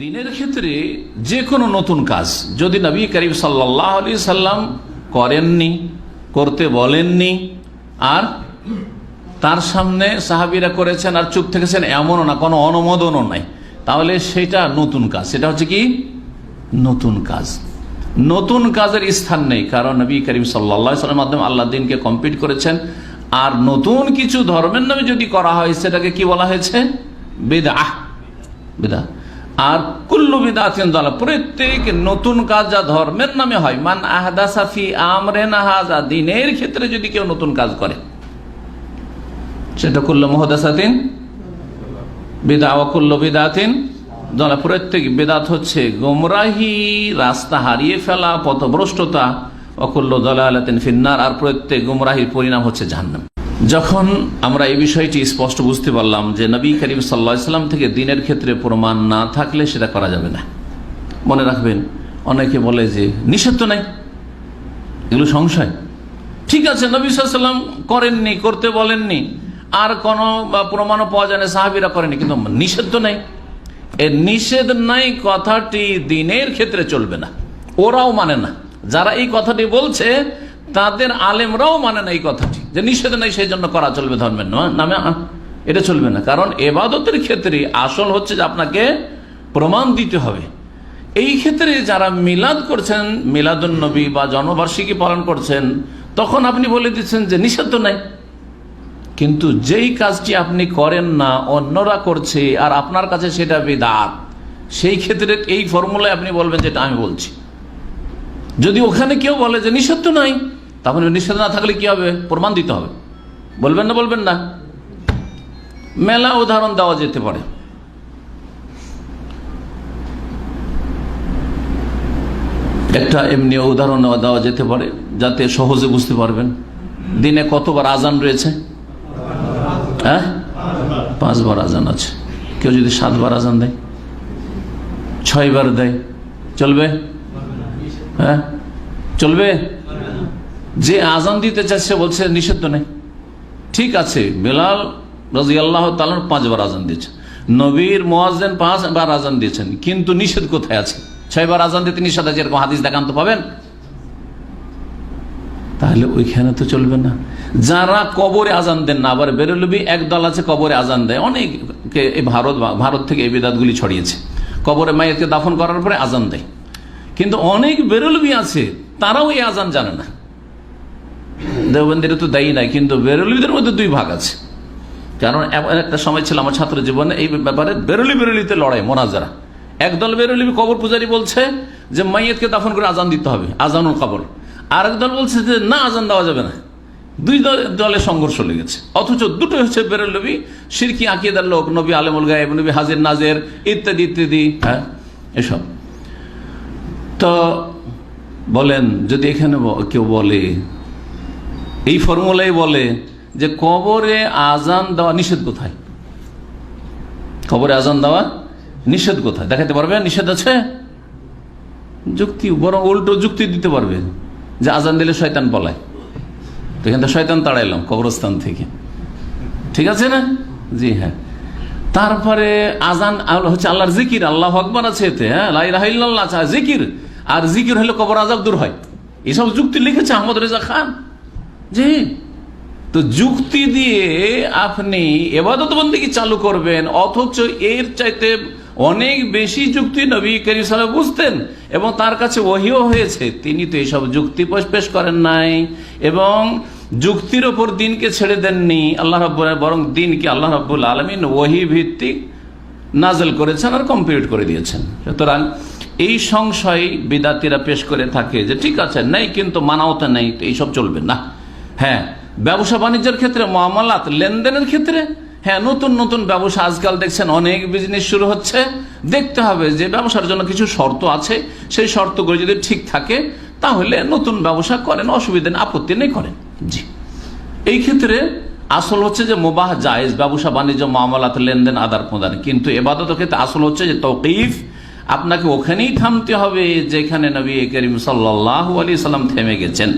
দিনের ক্ষেত্রে যে কোনো নতুন কাজ, যদি নবী করিম সাল্লাহ আলি সাল্লাম করেননি, করতে বলেননি, আর তার সামনে সাহাবিরা করেছেন আর চুপ থেকেছেন, এমনও না, কোনো অনুমোদনও নাই, তাহলে সেটা নতুন কাজ। সেটা হচ্ছে কি? নতুন কাজ। নতুন কাজের স্থান নেই, কারণ নবী করিম সাল্লা সাল্লামের মাধ্যমে আল্লাহ দিনকে কমপ্লিট করেছেন, আর নতুন কিছু ধর্মের নামে যদি করা হয়, সেটাকে কি বলা হয়েছে? বেদা বেদা আর কুল্লু বিদাতিন দলা, প্রত্যেক নতুন কাজ যা ধর্মের নামে হয়, মান আহদাসাফি আমরে নাহাজা দিনের ক্ষেত্রে যদি কেউ নতুন কাজ করে। সেটা কুল্ল মহদাসাতিন, বিদা অকুল্ল বিদাতিন দলা, প্রত্যেক বেদাত হচ্ছে গোমরাহি, রাস্তা হারিয়ে ফেলা, পথভ্রষ্টতা অকুল্ল দলালাতিন ফিন্নার, আর প্রত্যেক গোমরাহির পরিণাম হচ্ছে জাহান্নাম। যখন আমরা এই বিষয়টি স্পষ্ট বুঝতে পারলাম যে নবী করিম সাল্লা ইসলাম থেকে দিনের ক্ষেত্রে প্রমাণ না থাকলে সেটা করা যাবে না। মনে রাখবেন, অনেকে বলে যে নিষেধ তো নাই, এগুলো সংশয়। ঠিক আছে, নবী সাল্লাম করেননি, করতে বলেননি, আর কোনো প্রমাণও পাওয়া যায় না, সাহাবিরা করেনি কিন্তু নিষেধ তো নাই। এ নিষেধ নাই কথাটি দিনের ক্ষেত্রে চলবে না, ওরাও মানে না। যারা এই কথাটি বলছে তাদের আলেমরাও মানে না এই কথাটি, যে নিষেধ নাই সেই জন্য করা চলবে, ধর্মের নামে এটা চলবে না। কারণ এবাদতের ক্ষেত্রে আসল হচ্ছে যে আপনাকে প্রমাণ দিতে হবে। এই ক্ষেত্রে যারা মিলাদ করছেন মিলাদুন নবী বা জন্মবার্ষিকী পালন করছেন, তখন আপনি বলে দিচ্ছেন যে নিষেধ নাই। কিন্তু যেই কাজটি আপনি করেন না, অন্যরা করছে, আর আপনার কাছে সেটা বেদাত, সেই ক্ষেত্রে এই ফর্মুলায় আপনি বলবেন যেটা আমি বলছি। যদি ওখানে কেউ বলে যে নিষেধ নাই তাহলে নিষেধ না থাকলে কি হবে? প্রমাণ দিতে হবে। বলবেন না বলবেন না। মেলা উদাহরণ দেওয়া যেতে পারে। একটা এমনি উদাহরণ দেওয়া যেতে পারে, যাতে সহজে বুঝতে পারবেন। দিনে কতবার আজান রয়েছে? হ্যাঁ? পাঁচবার আজান আছে। কেউ যদি সাতবার আজান দেয়? ছয়বার দেয়। চলবে? হ্যাঁ? চলবে? যে আজান দিতে চাচ্ছে বলছে, নিষিদ্ধ নেই। ঠিক আছে। বেলাল রাজি আল্লাহ তালার পাঁচবার আজান দিয়েছে নবীর মোয়াজেন পাঁচবার আজান দিয়েছেন, কিন্তু নিষেধ কোথায় আছে? ছয়বার আজান দিতে নিষেধ আছে, এরকম হাদিস দেখান তো পাবেন? তাহলে ওইখানে তো চলবে না। যারা কবরে আজান দেন না, আবার বেরোলবি একদল আছে কবরে আজান দেয়। অনেকে ভারত ভারত থেকে এই বেদাতগুলি ছড়িয়েছে। কবরে মায়েরকে দাফন করার পরে আজান দেয়। কিন্তু অনেক বেরোলবি আছে, তারাও এই আজান জানে না। দেওবন্দির তো দায়ী নাই, কিন্তু বেরোলিদের মধ্যে দুই ভাগ আছে। কারণ এমন একটা সময় ছিল আমার ছাত্র জীবনে, এই ব্যাপারে বেরোলি বেরোলিতে লড়াই, মোনাজারা। একদল বেরোলি কবর পূজারি বলছে যে মাইয়াতকে দাফন করে আজান দিতে হবে, আজানুল কবর। আর দল বলছে যে, না, আজান দেওয়া যাবে না। দুই দল সংঘর্ষ লেগেছে অথচ দুটো হচ্ছে বেরোলবি সিরকি আকিদার লোক, নবী আলমুল গায়েব, নবী হাজির নাজের, ইত্যাদি ইত্যাদি হ্যাঁ এসব। তো বলেন, যদি এখানে কেউ বলে এই ফর্মুলাই বলে যে কবরে আজান দেওয়া নিষেধ কোথায়? কবরে আজান দেওয়া নিষেধ কোথায়? দেখাতে পারবে নিষেধ আছে? যুক্তি, বরং উল্টো যুক্তি দিতে পারবে যে আজান দিলে শয়তান পলায় তো এখান থেকে শয়তান তাড়াইলাম কবরস্থান থেকে। ঠিক আছে না? জি হ্যাঁ। তারপরে আজান হচ্ছে আল্লাহর জিকির, আল্লাহ আকবর আছে এতে হ্যাঁ? জিকির। আর জিকির হলে কবর আজাব দূর হয়। এসব যুক্তি লিখেছে আহমদ রেজা খান। তো যুক্তি দিয়ে আপনি এবাদত বন্দী চালু করবেন? অথচ এর চাইতে অনেক বেশি যুক্তি নবী করিম সাহেব বুঝতেন এবং তার কাছে ওহিও হয়েছে। তিনি তো এইসব যুক্তি পেশ- করেন নাই এবং যুক্তির ওপর দিনকে ছেড়ে দেননি। আল্লাহ রব্বুল বরং দিনকে আল্লাহ রব্বুল আলমিন ওহি ভিত্তিক নাজেল করেছেন আর কমপ্লিট করে দিয়েছেন। সুতরাং এই সংশয় বিদাতিরা পেশ করে থাকে যে, ঠিক আছে, নেই, কিন্তু মানাও তো নেই, তো এইসব চলবে না। হ্যাঁ ব্যবসা বাণিজ্যের ক্ষেত্রে, মামলাত লেনদেনের ক্ষেত্রে হ্যাঁ নতুন নতুন ব্যবসা আজকাল দেখছেন অনেক বিজনেস শুরু হচ্ছে। দেখতে হবে যে ব্যবসার জন্য কিছু শর্ত আছে। সেই শর্তগুলো যদি ঠিক থাকে, তাহলে নতুন ব্যবসা করেন, অসুবিধা নেই, আপত্তি নেই করেন। জি। এই ক্ষেত্রে আসল হচ্ছে যে মোবাহ জায়েজ, ব্যবসা বাণিজ্য, মামলাত লেনদেন আদার প্রদান। কিন্তু এবাদত ক্ষেত্রে আসল হচ্ছে যে তৌকিফ, আপনাকে ওখানেই থামতে হবে যেখানে নবী করিম সাল্লাহ আলী সাল্লাম থেমে গেছেন।